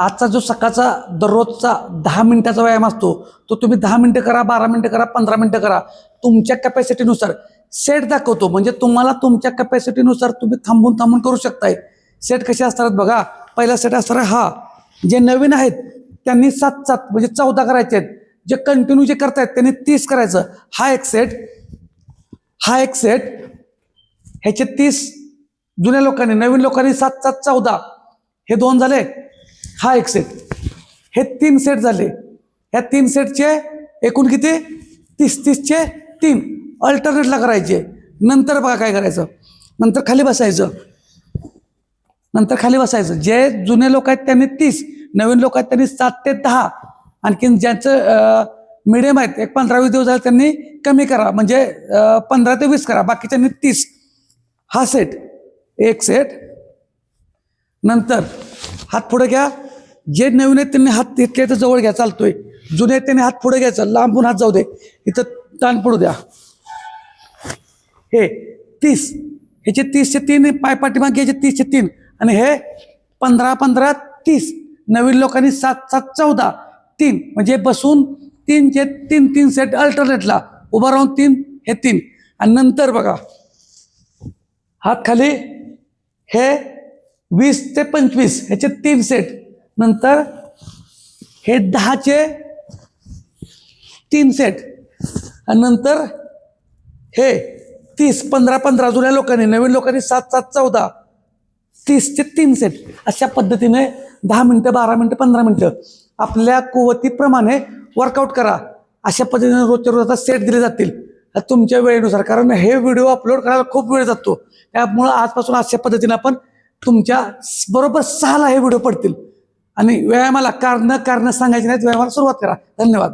आजचा जो सकाळचा दररोजचा दहा मिनिटाचा व्यायाम असतो तो तुम्ही दहा मिनटं करा बारा मिनटं करा पंधरा मिनटं करा. तुमच्या कॅपॅसिटीनुसार सेट दाखवतो. म्हणजे तुम्हाला तुमच्या कॅपॅसिटीनुसार तुम्ही थांबून थांबून करू शकताय. सेट कसे असतात बघा. पहिला सेट असणार हा. जे नवीन आहेत त्यांनी सात सात म्हणजे चौदा करायचे आहेत. जे कंटिन्यू जे करतायत त्यांनी तीस करायचं. हा एक सेट. हा एक सेट. ह्याचे तीस जुन्या लोकांनी नवीन लोकांनी सात सात चौदा. हे दोन झाले. हा एक सेट हे तीन सेट झाले. ह्या तीन सेटचे एकूण किती? तीस तीसचे तीन. अल्टरनेटला करायचे. नंतर बघा काय करायचं. नंतर खाली बसायचं. नंतर खाली बसायचं. जे जुने लोक आहेत त्यांनी तीस नवीन लोक आहेत त्यांनी सात ते दहा. आणखीन ज्यांचं मिडियम आहेत एक पंधरा वीस दिवस झाले त्यांनी कमी करा. म्हणजे पंधरा ते वीस करा. बाकीच्यांनी तीस. हा सेट एक सेट नंतर हात पुढे घ्या. जे नवीन आहेत त्यांनी हात तिथले तर जवळ घ्या चालतोय. जुने आहेत त्यांनी हात पुढे घ्यायचा लांबून हात जाऊ दे. इथं ताण पडू द्या. हे तीस ह्याचे तीसचे तीन पाय पाठीमागे घ्यायचे तीसचे तीन. आणि हे पंधरा पंधरा तीस. नवीन लोकांनी सात सात चौदा तीन. म्हणजे बसून तीनचे तीन तीन सेट अल्टरनेटला उभा राहून तीन हे तीन. आणि नंतर बघा. हात खाली हे वीस ते पंचवीस ह्याचे तीन सेट नंतर हे दहाचे तीन सेट आणि नंतर हे तीस पंधरा पंधरा जुन्या लोकांनी नवीन लोकांनी सात सात चौदा तीसचे तीन सेट अशा पद्धतीने दहा मिनटं बारा मिनटं पंधरा मिनटं आपल्या कुवतीप्रमाणे वर्कआउट करा. अशा पद्धतीने रोजच्या रोज आता सेट दिले जातील. तुमच्या वेळेनुसार कारण हे व्हिडिओ अपलोड करायला खूप वेळ जातो. त्यामुळं आजपासून अशा पद्धतीने आपण तुमच्या बरोबर सहाला हे व्हिडिओ पडतील. आणि व्यायामाला कारण कारण सांगायची नाहीत व्यायामाला सुरुवात करा. धन्यवाद.